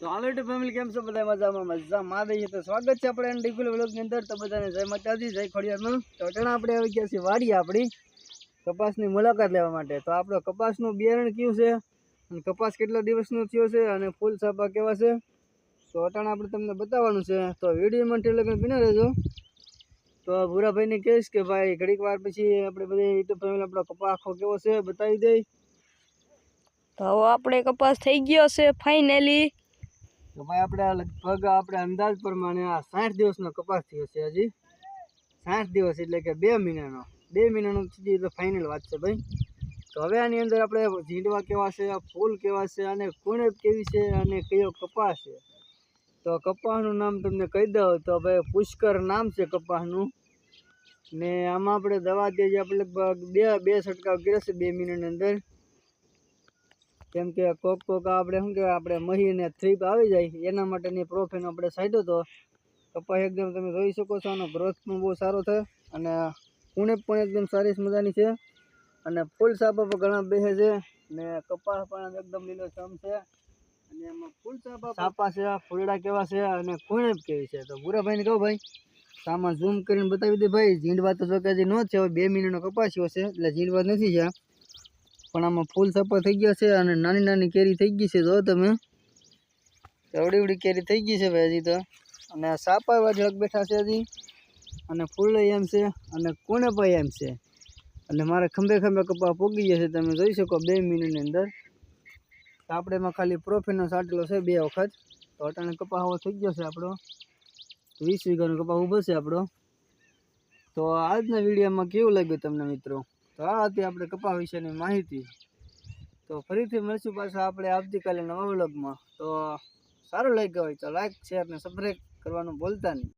તો હાલો two family કેમ છો? બધા મજામાં? મજામાં. દઈએ તો સ્વાગત છે આપણે ડિગ્યુલ વ્લોગની અંદર. તો બધાને જય માતાજી, જય ખોડિયારમાં. તો અટાણા આપણે આવી ગયા છીએ વાડી આપણી કપાસની મુલાકાત લેવા માટે. તો આપણો કપાસનું બિયારણ કયું છે? અને કપાસ કેટલા દિવસનો થયો છે? અને ફૂલ સાપા કેવા છે? તો અટાણા આપણે તમને બતાવવાનું છે. તો વિડીયોમાં ટેલિગ્રામ બિના રહેજો. તો ભૂરાભાઈને કહીશ કે ભાઈ, ઘડીક વાર પછી આપણે બધી યુટ્યુબ ફેમિલી આપણો કપાસ કેવો છે? બતાવી દઈ તો આપણે કપાસ થઈ ગયો છે ફાઇનલી તો ભાઈ આપણે લગભગ આપણે અંદાજ પ્રમાણે આ સાઠ દિવસનો કપાસ થયો છે હજી. સાઠ દિવસ એટલે કે બે મહિનાનો. બે મહિનાનો સુધી ફાઇનલ વાત છે ભાઈ. તો હવે આની અંદર આપણે ઝીંડવા કેવા છે ફૂલ કેવા છે, અને કુણેપ કેવી છે, અને કયો કપાસ છે. તો કપાસનું નામ તમને કહી દઉં તો ભાઈ પુષ્કર નામ છે કપાસનું. ને આમાં આપણે દવા દઈએ આપણે લગભગ બે બે છંટકાવ કર્યા છે બે મહિનાની અંદર. કેમ કે કોક કોક આપણે શું કહેવાય, આપણે મહી ને થ્રીપ આવી જાય, એના માટેની પ્રોફેન આપણે સાઈડો તો કપાસ એકદમ તમે જોઈ શકો છો, આનો ગ્રોથ પણ બહુ સારો થાય અને ઉણપ પણ એકદમ સારી મજાની છે. અને ફૂલ સાપા પણ ઘણા બેસે છે ને કપાસ પણ એકદમ લીલો ચમ છે. અને એમાં ફૂલ સાપા સાપા છે, ફૂલડા કેવા છે અને કુણેપ કેવી છે? તો ભૂરાભાઈને કહો ભાઈ, સામાં ઝૂમ કરીને બતાવી દે ભાઈ, ઝીંડવા તો જો કે હજી ન છે, હવે બે મિનિટનો કપાસ્યો છે, એટલે ઝીંડવા નથી છે પણ આમાં ફૂલ સપા થઈ ગયા છે અને નાની નાની કેરી થઈ ગઈ છે, જો તમે. એવડી એવડી કેરી થઈ ગઈ છે ભાઈ હજી તો. અને સાપા વાજળક બેઠા છે હજી. અને ફૂલ એમ છે અને કોણે પણ એમ છે. અને મારે ખંભે ખંભે કપા પોગી ગયા છે તમે જોઈ શકો બે મિનિટની અંદર. એમાં ખાલી પ્રોફિટનો સાટેલો છે બે વખત. તો અટાણે કપા હવો થઈ ગયો છે આપણો. વીસ વીઘાનો કપા ઊભો છે આપણો. તો આજના વિડીયોમાં કેવું લાગ્યું તમને મિત્રો? તો આ હતી આપણે કપા વિશેની માહિતી. તો ફરીથી મળશું પાછા આપણે આવતીકાલે નવા વ્લોગમાં. તો સારું લાગ્યું હોય તો લાઈક શેર ને સબસ્ક્રાઈબ કરવાનું ભૂલતા નહીં.